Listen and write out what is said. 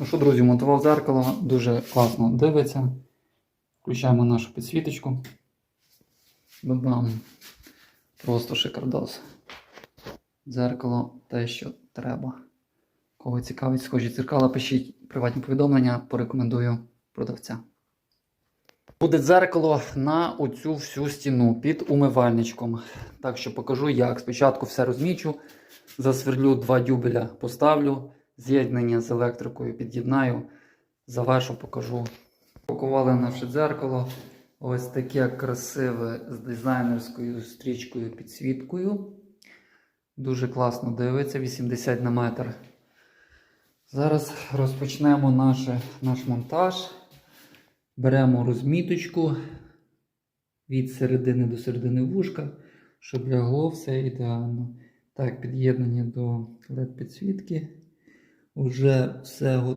Ну що, друзі, монтував дзеркало, дуже класно дивиться. Включаємо нашу підсвіточку. Бабам. Просто шикардос. Дзеркало те, що треба. Кого цікавить, схожі дзеркала, пишіть приватні повідомлення, порекомендую продавця. Буде дзеркало на оцю всю стіну під умивальничком. Так що покажу, як. Спочатку все розмічу, засверлю два дюбеля, поставлю, з'єднання з електрикою під'єднаю, завершу, покажу. Пакували наше дзеркало. Ось таке красиве з дизайнерською стрічкою підсвіткою. Дуже класно дивиться, 80 на метр. Зараз розпочнемо наше, наш монтаж. Беремо розміточку від середини до середини вушка, щоб лягло все ідеально. Так, під'єднання до LED підсвітки. Уже все готово.